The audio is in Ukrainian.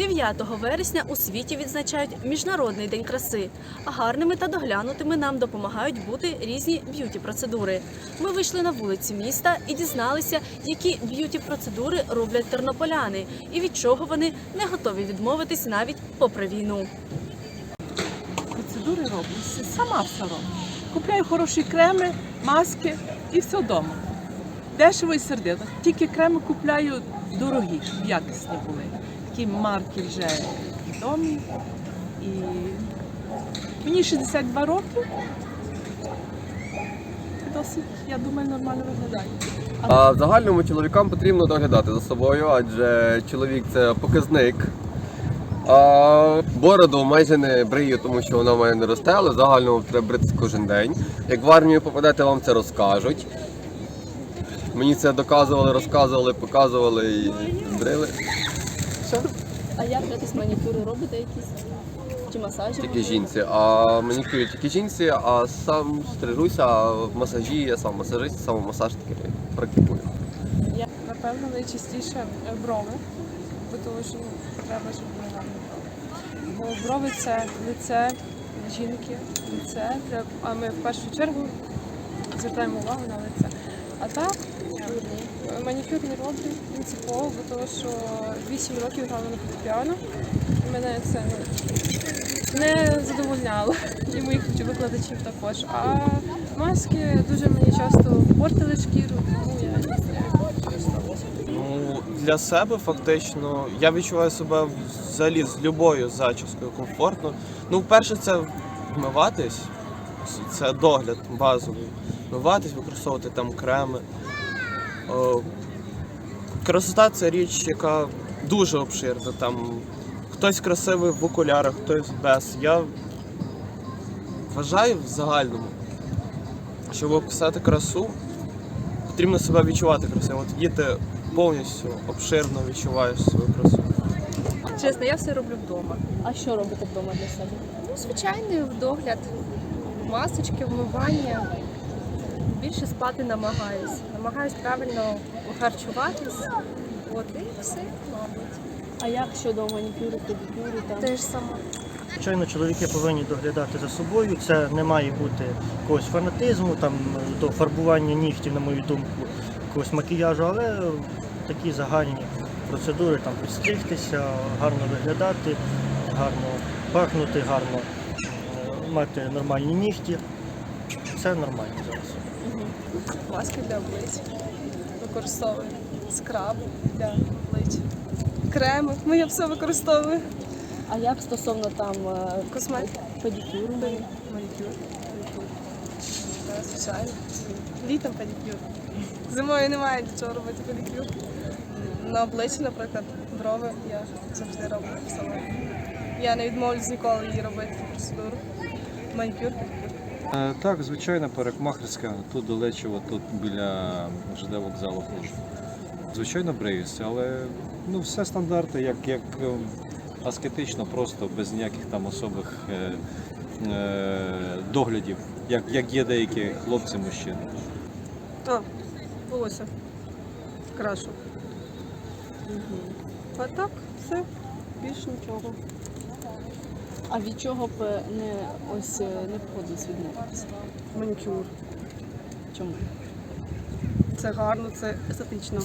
9 вересня у світі відзначають Міжнародний день краси. А гарними та доглянутими нам допомагають бути різні б'юті-процедури. Ми вийшли на вулиці міста і дізналися, які б'юті-процедури роблять тернополяни і від чого вони не готові відмовитись навіть попри війну. процедури роблю, сама все роблю. Купляю хороші креми, маски і все вдома. Дешево і сердито. Тільки креми купляю дорогі, якісні були. Такі марки вже відомі. І мені 62 роки. Досить, я думаю, нормально виглядаю. А в загальному чоловікам потрібно доглядати за собою, адже чоловік це показник. А бороду майже не брию, тому що вона в мене не росте, але в загальному треба бритися кожен день. Як в армію попадете, вам це розкажуть. Мені це доказували, розказували, показували і брили. А як якісь манікюри робите якісь? Чи масажі? Тільки жінці. А манікюрі тільки жінці, а сам стрижуся, а в масажі я сам масажист, сам масаж таки практикую. Я, Напевно, найчастіше е, брови, бо тому що ну, треба, щоб були гарні брови. Бо брови це лице жінки, лице, а ми в першу чергу звертаємо увагу на лице. А так, е, манікюр не роблю принципово, бо тому що 8 років грала на фортепіано, і мене це не задовольняло. І моїх викладачів також. А маски дуже мені часто портили шкіру, тому я. Ну, для себе фактично я відчуваю себе взагалі з любою зачіскою комфортно. Ну, перше, це вмиватись, це догляд базовий. Вмиватись, використовувати там креми. О, красота це річ, яка дуже обширна. Там хтось красивий в окулярах, хтось без. Я вважаю в загальному, щоб описати красу, потрібно себе відчувати красиво. Тоді ти повністю обширно відчуваєш свою красу. Чесно, я все роблю вдома. А що робите вдома для себе? Ну, звичайний догляд, масочки, вмивання. Більше спати намагаюсь. Намагаюсь правильно харчуватись. От і все, мабуть. А як щодо манікюру, педикюру там? Те ж саме. Звичайно, чоловіки повинні доглядати за собою. Це не має бути якогось фанатизму, там до фарбування нігтів, на мою думку, якогось макіяжу, але такі загальні процедури, там підстригтися, гарно виглядати, гарно пахнути, гарно е, мати нормальні нігті. Це нормально зараз. Маски для облич, використовую скраб для облич, креми. Ну, я все використовую. А як стосовно там е, Косметика, педикюру? манікюр. Звичайно. Літом педикюр. Зимою немає для чого робити педикюр. На обличчі, наприклад, брови я завжди роблю сама. Я не відмовлюсь ніколи її робити процедуру. Манікюр, педикюр. Е, Так, звичайно, парикмахерська. Тут далечо, тут біля ЖД вокзалу ходжу. Звичайно, бреюся, але ну, все стандарти, як, як е, аскетично, просто без ніяких там особих е, е, доглядів, як, як є деякі хлопці, мужчини. А, волосся. Крашу. А так, все. Більше нічого. А від чого б е, не ось е, не входить відмовитися? Манікюр. Чому? Це гарно, це естетично.